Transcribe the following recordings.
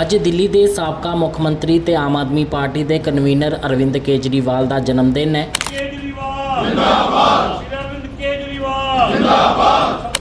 ਅੱਜ ਦਿੱਲੀ ਦੇ ਸਾਬਕਾ ਮੁੱਖ ਮੰਤਰੀ ਤੇ ਆਮ ਆਦਮੀ ਪਾਰਟੀ ਦੇ ਕਨਵੀਨਰ ਅਰਵਿੰਦ ਕੇਜਰੀਵਾਲ ਦਾ ਜਨਮ ਦਿਨ ਹੈ। ਕੇਜਰੀਵਾਲ ਜਿੰਦਾਬਾਦ। ਸ਼੍ਰੀ ਅਰਵਿੰਦ ਕੇਜਰੀਵਾਲ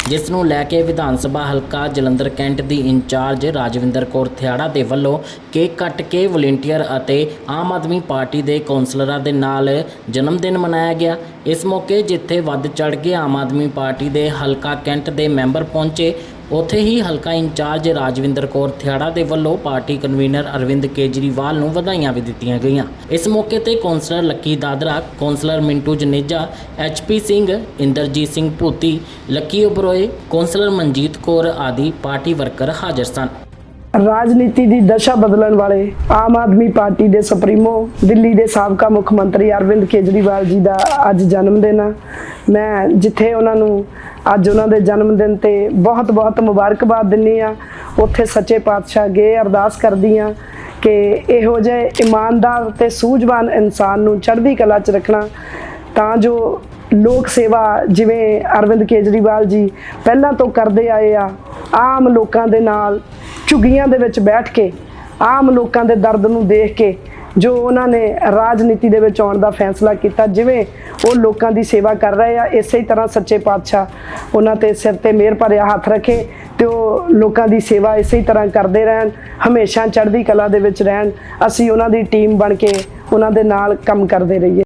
ਜਿਸ ਨੂੰ ਲੈ ਕੇ ਵਿਧਾਨ ਸਭਾ ਹਲਕਾ ਜਲੰਧਰ ਕੈਂਟ ਦੀ ਇੰਚਾਰਜ ਰਾਜਵਿੰਦਰ ਕੌਰ ਥਿਆੜਾ ਦੇ ਵੱਲੋਂ ਕੇਕ ਕੱਟ ਕੇ ਵਲੰਟੀਅਰ ਅਤੇ ਆਮ ਆਦਮੀ ਪਾਰਟੀ ਦੇ ਕੌਂਸਲਰਾਂ ਦੇ ਨਾਲ ਜਨਮ ਦਿਨ ਮਨਾਇਆ ਗਿਆ। ਇਸ ਮੌਕੇ ਜਿੱਥੇ ਵੱਧ ਚੜ ਕੇ ਆਮ ਆਦਮੀ ਪਾਰਟੀ ਦੇ ਹਲਕਾ ਕੈਂਟ ਦੇ ਮੈਂਬਰ ਪਹੁੰਚੇ। ਉੱਥੇ ਹੀ ਹਲਕਾ ਇੰਚਾਰਜ ਰਾਜਵਿੰਦਰ ਕੌਰ ਥਿਆੜਾ ਦੇ ਵੱਲੋਂ ਪਾਰਟੀ ਕਨਵੀਨਰ ਅਰਵਿੰਦ ਕੇਜਰੀਵਾਲ ਨੂੰ ਵਧਾਈਆਂ ਵੀ ਦਿੱਤੀਆਂ ਗਈਆਂ। ਇਸ ਮੌਕੇ ਤੇ councillor Lucky Dadra, councillor Mintu Janeja, HP Singh, Inderjit Singh Bhuti, Lucky Oberoi councillor Manjit Kaur ਆਦਿ ਪਾਰਟੀ ਵਰਕਰ ਹਾਜ਼ਰ ਸਨ। ਰਾਜਨੀਤੀ ਦੀ ਦਸ਼ਾ ਬਦਲਣ ਵਾਲੇ ਆਮ ਆਦਮੀ ਪਾਰਟੀ ਦੇ ਸੁਪਰੀਮੋ, ਦਿੱਲੀ ਦੇ ਸਾਬਕਾ ਮੁੱਖ ਮੰਤਰੀ ਅਰਵਿੰਦ ਕੇਜਰੀਵਾਲ ਜੀ ਦਾ ਅੱਜ ਜਨਮ ਦਿਨ ਆ। ਮੈਂ ਜਿੱਥੇ ਉਹਨਾਂ ਨੂੰ ਅੱਜ ਉਹਨਾਂ ਦੇ ਜਨਮ ਦਿਨ ਤੇ ਬਹੁਤ ਬਹੁਤ ਮੁਬਾਰਕਬਾਦ ਦਿੰਨੀ ਆ। ਉੱਥੇ ਸੱਚੇ ਪਾਤਸ਼ਾਹ ਗਏ ਅਰਦਾਸ ਕਰਦੀ ਆ ਕਿ ਇਹੋ ਜਿਹੇ ਇਮਾਨਦਾਰ ਤੇ ਸੂਝਵਾਨ ਇਨਸਾਨ ਨੂੰ ਚੜ੍ਹਦੀ ਕਲਾ 'ਚ ਰੱਖਣਾ, ਤਾਂ ਜੋ ਲੋਕ ਸੇਵਾ ਜਿਵੇਂ ਅਰਵਿੰਦ ਕੇਜਰੀਵਾਲ ਜੀ ਪਹਿਲਾਂ ਤੋਂ ਕਰਦੇ ਆਏ ਆ, ਆਮ ਲੋਕਾਂ ਦੇ ਨਾਲ ਝੁੱਗੀਆਂ ਦੇ ਵਿੱਚ ਬੈਠ ਕੇ, ਆਮ ਲੋਕਾਂ ਦੇ ਦਰਦ ਨੂੰ ਦੇਖ ਕੇ ਜੋ ਉਹਨਾਂ ਨੇ ਰਾਜਨੀਤੀ ਦੇ ਵਿੱਚ ਆਉਣ ਦਾ ਫੈਸਲਾ ਕੀਤਾ, ਜਿਵੇਂ ਉਹ ਲੋਕਾਂ ਦੀ ਸੇਵਾ ਕਰ ਰਹੇ ਆ, ਇਸੇ ਹੀ ਤਰ੍ਹਾਂ ਸੱਚੇ ਪਾਤਸ਼ਾਹ ਉਹਨਾਂ ਤੇ ਸਿਰ ਤੇ ਮਿਹਰ ਭਰਿਆ ਹੱਥ ਰੱਖੇ ਤੇ ਉਹ ਲੋਕਾਂ ਦੀ ਸੇਵਾ ਇਸੇ ਹੀ ਤਰ੍ਹਾਂ ਕਰਦੇ ਰਹਿਣ, ਹਮੇਸ਼ਾ ਚੜ੍ਹਦੀ ਕਲਾ ਦੇ ਵਿੱਚ ਰਹਿਣ, ਅਸੀਂ ਉਹਨਾਂ ਦੀ ਟੀਮ ਬਣ ਕੇ ਉਹਨਾਂ ਦੇ ਨਾਲ ਕੰਮ ਕਰਦੇ ਰਹੀਏ।